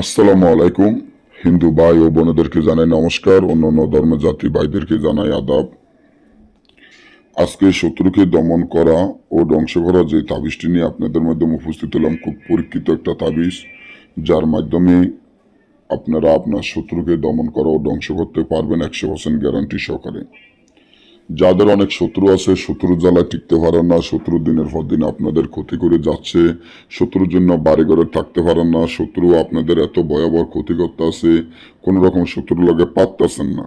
আসসালামু আলাইকুম। হিন্দু ভাই ও বোনেদেরকে জানাই নমস্কার অন্য অন্য ধর্ম জাতি ভাইদেরকে জানাই আদাব। আজকে শত্রুকে দমন করা ও ধ্বংস করা যে তাবিজটি নিয়ে আপনাদের মাধ্যমে উপস্থিত হলাম, খুব পরীক্ষিত একটা তাবিজ, যার মাধ্যমে আপনারা আপনার শত্রুকে দমন করা ও ধ্বংস করতে পারবেন একশো পার্সেন্ট গ্যারান্টি সহকারে। যাদের অনেক শত্রু আছে, শত্রুর জ্বালা টিকতে পারেন না, শত্রু দিনের পর দিন আপনাদের ক্ষতি করে যাচ্ছে, শত্রুর জন্য বাড়ি ঘরে থাকতে পারেন না, শত্রু আপনাদের এত ভয়াবহ ক্ষতি করতে আছে, কোনো রকম শত্রুর লগে পারতেছেন না।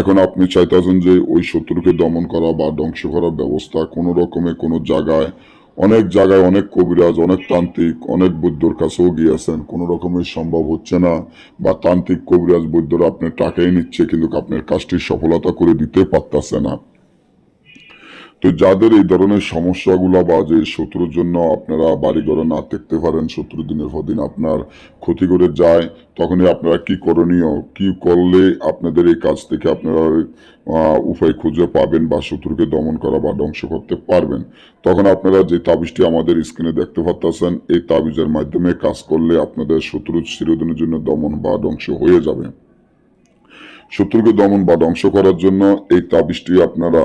এখন আপনি চাইতেছেন যে ওই শত্রুকে দমন করা বা ধ্বংস করার ব্যবস্থা কোনো রকমে কোনো জায়গায় অনেক জায়গায় অনেক কবিরাজ, অনেক তান্ত্রিক, অনেক বৈদ্যর কাছেও গিয়েছেন। কোনো রকমের সম্ভব হচ্ছে না। বা তান্ত্রিক, কবিরাজ বৈদ্যরা আপনার টাকাই নিচ্ছে, কিন্তু আপনার কাজটি সফলতা করে দিতে পারতেছে না। তো যাদের এই ধরনের সমস্যাগুলো বা যে শত্রুর জন্য আপনারা বাড়ি ঘরে না থাকতে পারেন শত্রু দিনের পর দিন আপনার ক্ষতি করে যায়, তখনই আপনারা কি করণীয়? কি করলে আপনাদের এই কাজ থেকে আপনারা উপায় খুঁজে পাবেন বা শত্রুকে দমন করা বা ধ্বংস করতে পারবেন? তখন আপনারা যে তাবিজটি আমাদের স্ক্রিনে দেখতে পাচ্ছেন এই তাবিজের মাধ্যমে কাজ করলে আপনাদের শত্রু চিরদিনের জন্য দমন বা ধ্বংস হয়ে যাবে। শত্রুকে দমন বা ধ্বংস করার জন্য এই তাবিজটি আপনারা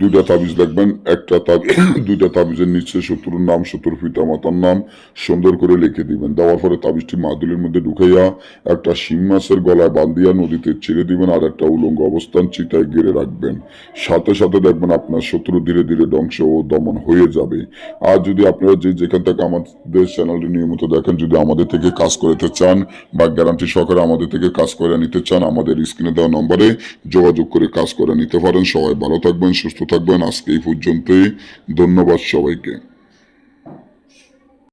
দুইটা তাবিজ দেখবেন একটা তাবিজ দুইটা তাবিজের নিচে শত্রুর নাম শত্রুর পিতা মাতার নাম সুন্দর করে লিখে দিবেন দেওয়ার পরে তাবিজটি মাদুলির মধ্যে ঢুকাইয়া একটা শিং মাছের গলায় বান্ধিয়া নদীতে ছেড়ে দিবেন আর একটা উলঙ্গ অবস্থান চিতায় গেড়ে রাখবেন সাথে সাথে দেখবেন আপনার শত্রু ধীরে ধীরে ধ্বংস ও দমন হয়ে যাবে আর যদি আপনারা যে যেখান থেকে আমাদের চ্যানেলটি নিয়মিত দেখেন যদি আমাদের থেকে কাজ করতে চান বা গ্যারান্টি সহকারে আমাদের থেকে কাজ করে নিতে চান আমাদের স্ক্রিনে দেওয়া নম্বরে যোগাযোগ করে কাজ করে নিতে পারেন সবাই ভালো থাকবেন সুস্থ থাকবেন। আজকে এই পর্যন্তই। ধন্যবাদ সবাইকে।